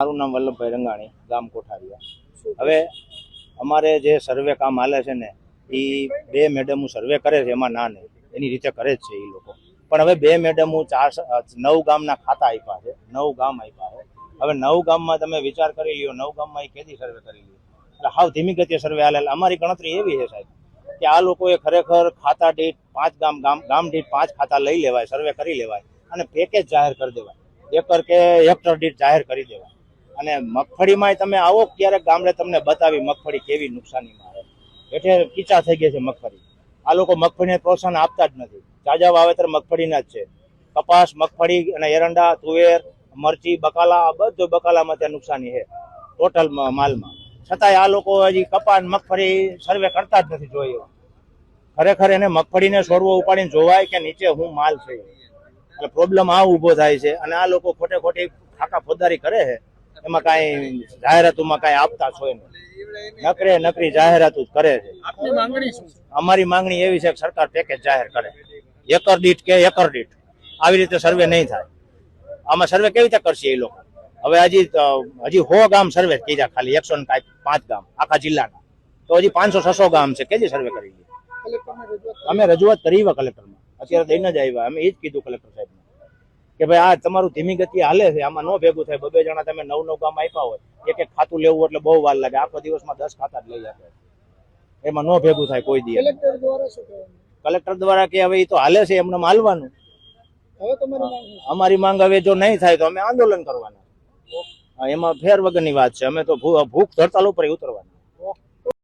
મારું નામ વલ્લભભાઈ રંગાણી, ગામ કોઠારીયા. હવે અમારે જે સર્વે કામ હાલે છે ને એ બે મેડમો સર્વે કરે છે, એમાં ના નહીં. એની રીતે કરે જ છે એ લોકો. પણ હવે બે મેડમો ચાર નવ ગામના ખાતા આપ્યા છે. નવ ગામ આપ્યા છે. હવે નવ ગામમાં તમે વિચાર કરી લ્યો, નવ ગામમાં એ કેદી સર્વે કરી લ્યો? એટલે હાવ ધીમી ગતિએ સર્વે હાલે. અમારી ગણતરી એવી છે સાહેબ, કે આ લોકોએ ખરેખર ખાતા દીઠ પાંચ ગામ ગામ ગામ દીઠ પાંચ ખાતા લઈ લેવાય સર્વે કરી લેવાય અને પેકેજ જાહેર કરી દેવાય. એકર કે હેક્ટર દીઠ જાહેર કરી દેવાય. અને મગફળીમાં તમે આવો ક્યારેક ગામડે તમને બતાવી મગફળી કેવી નુકસાનીમાં આવે. એટલે કીચા થઈ ગયા છે મગફળી. આ લોકો મગફળીને પ્રોત્સાહન આપતા જ નથી. તાજા વાવેતર મગફળીના જ છે. કપાસ, મગફળી અને એરંડા, તુવેર, મરચી, બકાલા, આ બધું બકાલામાં ત્યાં નુકસાની છે. ટોટલ માલમાં. છતાંય આ લોકો હજી કપાસ, મગફળી સર્વે કરતા જ નથી જોઈએ ખરેખર એને મગફળીને છોડવો ઉપાડીને જોવાય કે નીચે હું માલ છે. એટલે પ્રોબ્લેમ આ ઊભો થાય છે. અને આ લોકો ખોટે ખોટી ખાકા ફોદારી કરે છે. એમાં કાંઈ જાહેરાતોમાં કાંઈ આપતા છો નહીં. નકરે નકરી જાહેરાતો જ કરે છે. અમારી માંગણી એવી છે કે સરકાર પેકેજ જાહેર કરે. એકર દીઠ કે એકર દીઠ. આવી રીતે સર્વે નહીં થાય. આમાં સર્વે કેવી રીતે કરશે એ લોકો? હવે હજી હજી સો ગામ સર્વે કીધા ખાલી એકસો ને પાંચ ગામ આખા જિલ્લાના. તો હજી પાંચસો છસો ગામ છે. કેજી સર્વે કરી અમે રજૂઆત કરી કલેક્ટરમાં. અત્યારે દઈને જ આવ્યા. અમે એ જ કીધું કલેક્ટર સાહેબ કે ભાઈ આ તમારું ધીમી ગતિ હાલે છે આમાં ન ભેગું થાય. બબે જણા તમે નવ નવ ગામ આપ્યા હોય એક એક ખાતું લેવું એટલે બહુ વાર લાગે. આખો દિવસમાં દસ ખાતા જ લઈ આપે. એમાં ન ભેગું થાય કોઈ દી કલેક્ટર દ્વારા કે હવે એ તો હાલે છે એમને હાલવાનું? અમારી માંગ હવે જો નહીં થાય તો અમે આંદોલન કરવાના. એમાં ફેર વગરની વાત છે. અમે તો ભૂખ હડતાલ ઉપર ઉતરવાના.